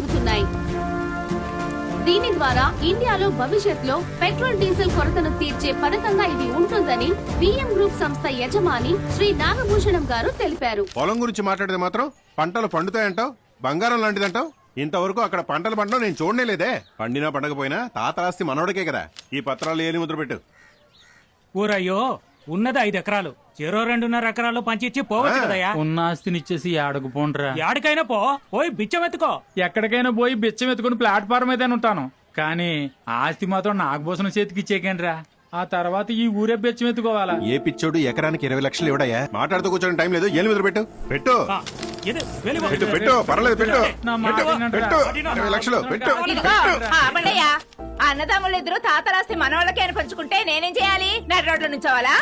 జరుగుతున్నాయి. దీని ద్వారా ఇండియాలో భవిష్యత్తులో పెట్రోల్ డీజిల్ కొరతను తీర్చే పథకంగా ఇది ఉంటుందని బిఎం గ్రూప్ సంస్థ యజమాని శ్రీ నాగభూషణం గారు తెలిపారు. పొలం గురించి మాట్లాడితే మాత్రం పంటలు పండుతాయంటావు? బంగారం లాంటిదంటావు? ఇంతవరకు అక్కడ పంటలు పండడం నేను చూడనే లేదే. పండినా పండకపోయినా తాత ఆస్తి మనవడికే కదా. ఈ పత్రాలు ఏలి ముద్ర పెట్టు ఊరయ్యో ఉన్నది ఐదు ఎకరాలు. చెరో రెండున్నర ఎకరాలు పంచిచ్చి పోవచ్చు కదయ్యా. ఉన్న ఆస్తినిచ్చేసి ఆడకు పోండ్రా యాడికైనా పో పోయి బిచ్చం ఎత్తుకో ఎక్కడికైనా పోయి బిచ్చం ఎత్తుకుని ప్లాట్ఫామ్ అయితే ఉంటాను. కానీ ఆస్తి మాత్రం నాకు పోసిన చేతికి ఇచ్చేకండ్రా ఆ తర్వాత ఈ ఊరే బిచ్చం ఎత్తుకోవాలా ఏ పిచ్చోడు ఎకరానికి ఇరవై లక్షలు ఇవ్వడయ్యా? మాట్లాడుతూ కూర్చోని టైం లేదు. ముద్ర పెట్టు. పెట్టు. పెట్టు పెట్టు పర్లేదు పెట్టు. పెట్టు, వినండిరా. పెట్టు ఇరవై లక్షలు పెట్టు ఇదిగో ఆపండయ్యా అన్నదమ్ములిద్దరూ తాతరాస్తి మనవాళ్ళకే అని పంచుకుంటే నేనేం చేయాలి? నడి రోడ్ల నుంచోవాలా?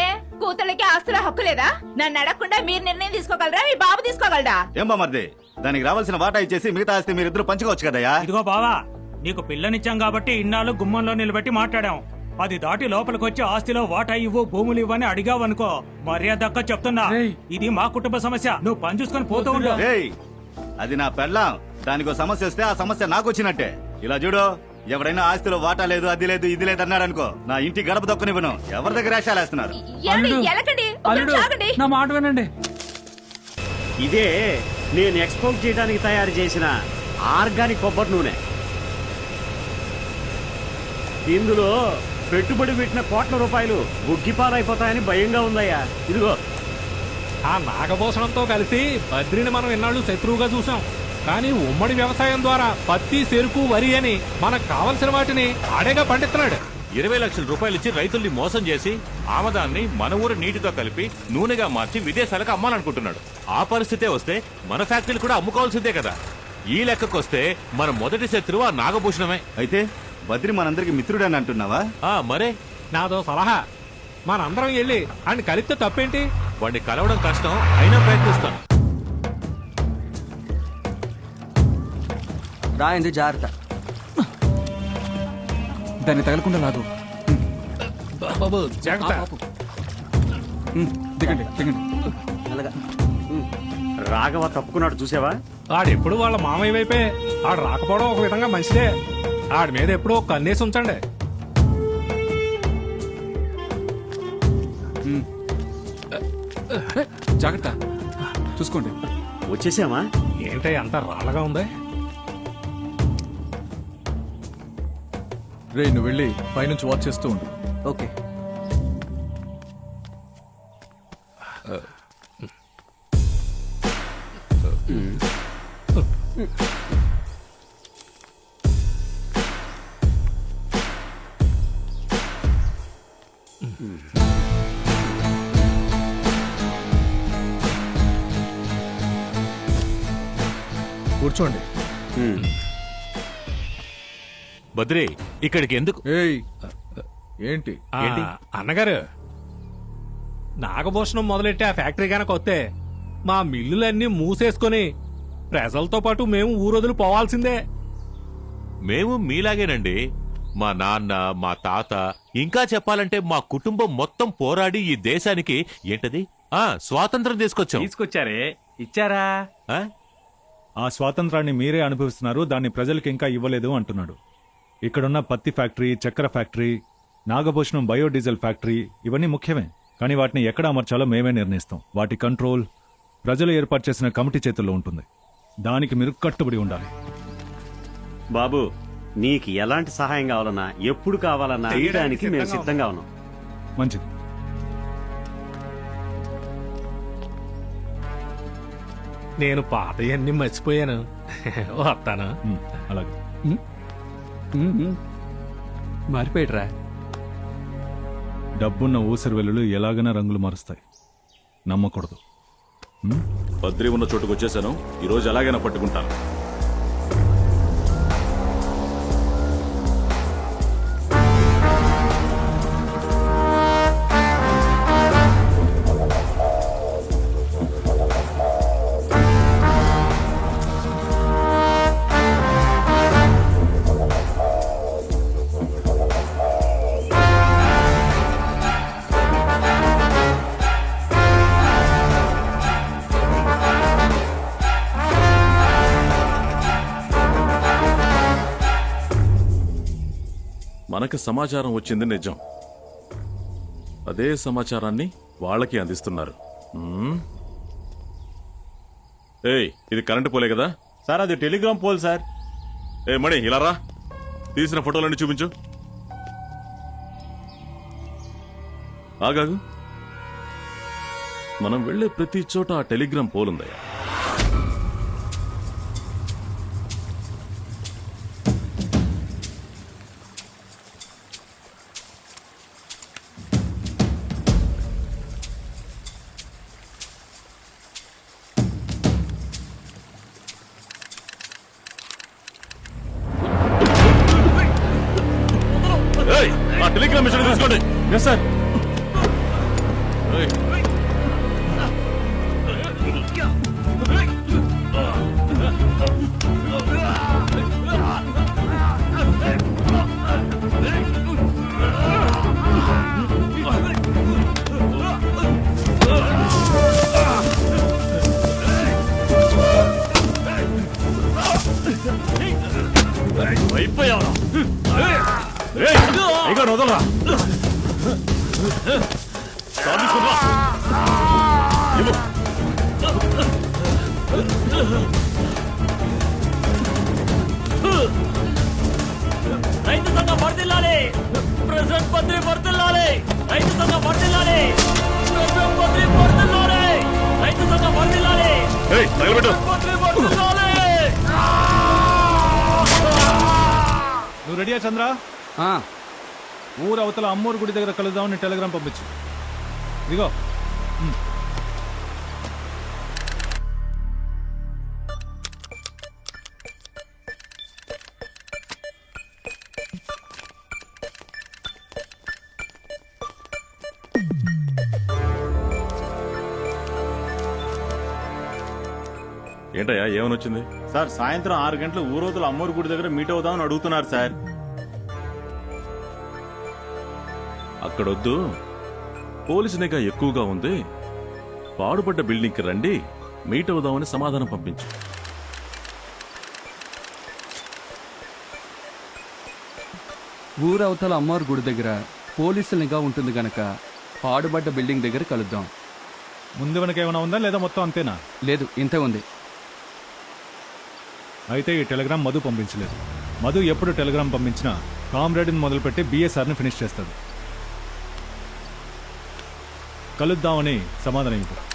ఏ కూతుళ్ళకి ఆస్తుల హక్కు లేదా? నన్ను అడగకుండా మీరు నిర్ణయం తీసుకోగలరా? మీ బాబు తీసుకోగలరా ఏం బామర్ది? దానికి రావాల్సిన వాటా ఇచ్చేసి మిగతా ఆస్తి మీరిద్దరు పంచుకోవచ్చు కదయ్యా? ఇదిగో బావా నీకు పిల్లనిచ్చాం కాబట్టి ఇన్నాళ్ళు గుమ్మంలో నిలబెట్టి మాట్లాడాం. అది దాటి లోపలికి వచ్చి ఆస్తిలో వాటా ఇవ్వు భూములు ఇవ్వని అడిగావనుకో మర్యాద దక్క చెప్తున్నా. ఇది మా కుటుంబ సమస్య. నువ్వు పని చూసుకొని పోతూ ఉండు. అది నా పెళ్ళాం. దానికి సమస్య వస్తే ఆ సమస్య నాకు వచ్చినట్టే. ఇలా చూడు ఎవడైనా ఆస్తిలో వాటా లేదు అది లేదు ఇది లేదు అన్నాడు అనుకో నా ఇంటి గడప దొక్కనివ్వను ఎవరి దగ్గర వేషాలు వేస్తున్నారు. నా మాట వినండి. ఇదే నేను ఎక్స్పోర్ట్ చేయడానికి తయారు చేసిన ఆర్గానిక్ కొబ్బరి నూనె. ఇందులో పెట్టుబడి పెట్టిన కోట్ల రూపాయలు బుగ్గిపాలైపోతాయని భయంగా ఉందయ్యా. ఇదిగో. ఆ నాగభూషణంతో కలిసి బద్రిని మనం ఎన్నాళ్ళు శత్రువుగా చూసాం కానీ ఉమ్మడి వ్యవసాయం ద్వారా పత్తి చెరుకు వరి అని మనకు కావలసిన వాటిని ఆడేగా పండిస్తున్నాడు. ఇరవై లక్షల రూపాయలు ఇచ్చి రైతుల్ని మోసం చేసి ఆమదాన్ని మన ఊరి నీటితో కలిపి నూనెగా మార్చి విదేశాలకు అమ్మాలనుకుంటున్నాడు. ఆ పరిస్థితే వస్తే మన ఫ్యాక్టరీలు కూడా అమ్ముకోవాల్సిందే కదా. ఈ లెక్కకొస్తే మన మొదటి శత్రువు ఆ నాగభూషణమే. అయితే బద్రి మనందరికి మిత్రుడని అంటున్నావా? ఆ మరే నాదో సలహా. మనందరం వెళ్ళి ఆయన కలిపితే తప్పేంటి? వాడిని కలవడం కష్టం అయినా ప్రయత్నిస్తాను రాయింది జాగ్రత్త. దాన్ని తగలకుండా లాగు. బాబు జాగ్రత్త. దిగండి దిగండి. అలాగా. రాఘవ తప్పుకున్నాడు చూసావా? ఆడెప్పుడు వాళ్ళ మామయ్య వైపే. ఆడు రాకపోవడం ఒక విధంగా మంచిదే. ఆడి మీద ఎప్పుడో ఒక కన్నేసి ఉంచండి. జాగ్రత్త. చూసుకోండి. వచ్చేసామా? ఏంటి అంత రాళ్ళగా ఉంది? రే నువ్వు వెళ్ళి పైనుంచి వాచ్ చేస్తూ ఉండు. ఓకే. కూర్చోండి. బద్రి ఇక్కడికి ఎందుకు? ఏయ్ ఏంటి? అన్నగారు నాగభూషణం మొదలెట్టి ఆ ఫ్యాక్టరీ కనుక వస్తే మా మిల్లులన్నీ మూసేసుకొని ప్రజలతో పాటు మేము ఊరొదులు పోవాల్సిందే. మేము మీలాగేనండి. మా నాన్న మా తాత ఇంకా చెప్పాలంటే మా కుటుంబం మొత్తం పోరాడి ఈ దేశానికి ఏంటది? ఆ స్వాతంత్రం తీసుకొచ్చాం. తీసుకొచ్చారే. ఇచ్చారా? ఆ? ఆ స్వాతంత్రాన్ని మీరే అనుభవిస్తున్నారు దాన్ని ప్రజలకు ఇంకా ఇవ్వలేదు అంటున్నాడు. ఇక్కడున్న పత్తి ఫ్యాక్టరీ చక్కెర ఫ్యాక్టరీ నాగభూషణం బయోడీజిల్ ఫ్యాక్టరీ ఇవన్నీ ముఖ్యమే. కానీ వాటిని ఎక్కడ అమర్చాలో మేమే నిర్ణయిస్తాం. వాటి కంట్రోల్ ప్రజలు ఏర్పాటు చేసిన కమిటీ చేతుల్లో ఉంటుంది. దానికి మీరు కట్టుబడి ఉండాలి. బాబు నీకు ఎలాంటి సహాయం కావాలన్నా ఎప్పుడు కావాలన్నా చేయడానికి మేము సిద్ధంగా ఉన్నాం. మంచిది. నేను పాతయన్నీ మర్చిపోయాను. వస్తాను. అలాగే. మారిపోయాడురా. డబ్బున్న ఊసరి వెల్లులు ఎలాగైనా రంగులు మారుస్తాయి. నమ్మకూడదు? బద్రి ఉన్న చోటుకు వచ్చేసాను ఈ రోజు ఎలాగైనా పట్టుకుంటాను. మనకు సమాచారం వచ్చింది నిజం. అదే సమాచారాన్ని వాళ్ళకి అందిస్తున్నారు. ఏయ్ ఇది కరెంటు పోలే కదా? సార్ అది టెలిగ్రామ్ పోల్ సార్. ఏ మణి ఇలా రా. తీసిన ఫోటోలన్నీ చూపించు. ఆగాగు. మనం వెళ్ళే ప్రతి చోట ఆ టెలిగ్రామ్ పోలుందయ్యా ఎస్ సార్ ఏయ్. అయిపోయావా ఏయ్, ఇక వదలరా రైతు సంఘం వర్దిల్లాలి ప్రెసిడెంట్ మంత్రి వర్దిల్లాలి రైతు సంఘం వర్దిల్లాలి ప్రెసిడెంట్ మంత్రి వర్దిల్లాలి రైతు సంఘం వర్దిల్లాలి ఏయ్, తగలబెట్టు. మంత్రి వర్దిల్లాలి నువ్వు రెడీయా చంద్ర ఊరు అవతల అమ్మూరు గుడి దగ్గర కలుద్దామని టెలిగ్రామ్ పంపించు. ఇదిగో. ఏంటయ్యా ఏమని వచ్చింది సార్ సాయంత్రం ఆరు గంటల ఊరోజులు అమ్మోరు గుడి దగ్గర మీట్ అవుదామని అడుగుతున్నారు సార్. అక్కడొద్దు. పోలీసు నిఘా ఎక్కువగా ఉంది. పాడుపడ్డ బిల్డింగ్కి రండి. మీట్ అవుదామని సమాధానం పంపించు. ఊరవతల అమ్మవారి గుడి దగ్గర పోలీసుల నిఘా ఉంటుంది గనక పాడుబడ్డ బిల్డింగ్ దగ్గర కలుద్దాం. ముందు వెనక ఏమైనా ఉందా లేదా మొత్తం అంతేనా? లేదు ఇంతే ఉంది. అయితే ఈ టెలిగ్రామ్ మధు పంపించలేదు. మధు ఎప్పుడు టెలిగ్రామ్ పంపించినా కామ్రేడ్ని మొదలుపెట్టి బిఎస్ఆర్ని ఫినిష్ చేస్తాడు. కలుద్దామని సమాధానం ఇవ్వు.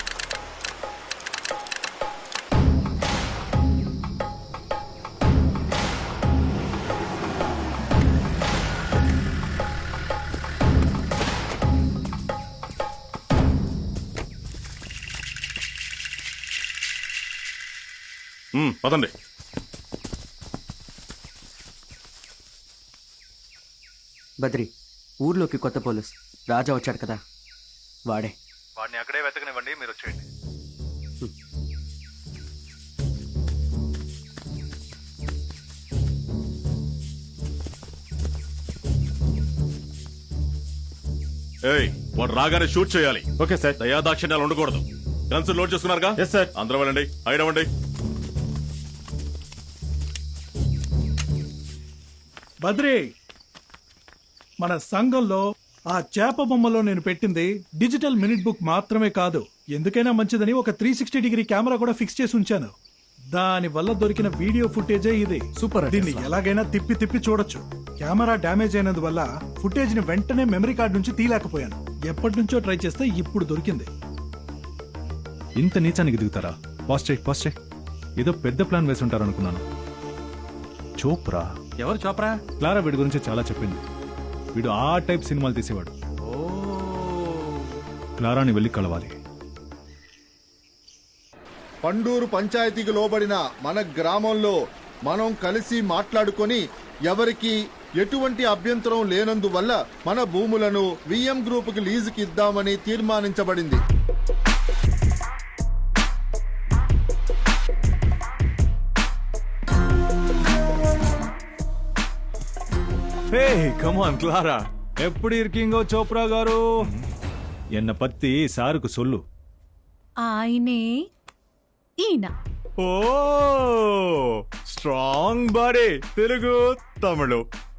పదండి. బద్రి ఊర్లోకి కొత్త పోలీస్. రాజా వచ్చాడు కదా. వాడే. వాడిని అక్కడే వెతకనివ్వండి మీరు వచ్చేయండి. ఏయ్ వాడు రాగానే షూట్ చేయాలి. Okay sir. దయాదాక్షిణ్యాలు ఉండకూడదు. గన్స్ లోడ్ చేసుకున్నారుగా? ఎస్ సార్ అందరూ వెళ్ళండి హైడ్ అవ్వండి బద్రి మన సంఘంలో ఆ చేప బొమ్మలో నేను పెట్టింది డిజిటల్ మినిట్ బుక్ మాత్రమే కాదు. ఎందుకైనా మంచిదని ఒక త్రీ సిక్స్టీ డిగ్రీ కెమెరా కూడా ఫిక్స్ చేసి ఉంచాను. దాని వల్ల దొరికిన వీడియో ఫుటేజే ఇది. సూపర్ దీన్ని. ఎలాగైనా తిప్పి తిప్పి చూడొచ్చు. కెమెరా డ్యామేజ్ అయినందువల్ల ఫుటేజ్ని వెంటనే మెమరీ కార్డ్ నుంచి తీయలేకపోయాను. ఎప్పటి నుంచో ట్రై చేస్తే ఇప్పుడు దొరికింది. ఇంత నీచానికి దిగుతారా? పాస్ట్ పాస్ట్ ఏదో పెద్ద ప్లాన్ వేసి ఉంటారు అనుకున్నాను చోప్రా. ఎవరు చోప్రా? క్లారా వీడి గురించి చాలా చెప్పింది. వీడు ఆ టైప్ సినిమాలు తీసేవాడు. క్లారాని వెళ్ళి కలవాలి. పండూరు పంచాయతీకి లోబడిన మన గ్రామంలో మనం కలిసి మాట్లాడుకొని ఎవరికి ఎటువంటి అభ్యంతరం లేనందువల్ల మన భూములను విఎం గ్రూపుకి లీజుకి ఇద్దామని తీర్మానించబడింది. హే కమాన్ క్లారా ఎప్పుడు ఇరికింగో చోప్రా గారు? ఎన్న పత్తి సారుకు సొల్లు. ఆయనే ఈయన. ఓ స్ట్రాంగ్ బాడీ తెలుగు తమిళు.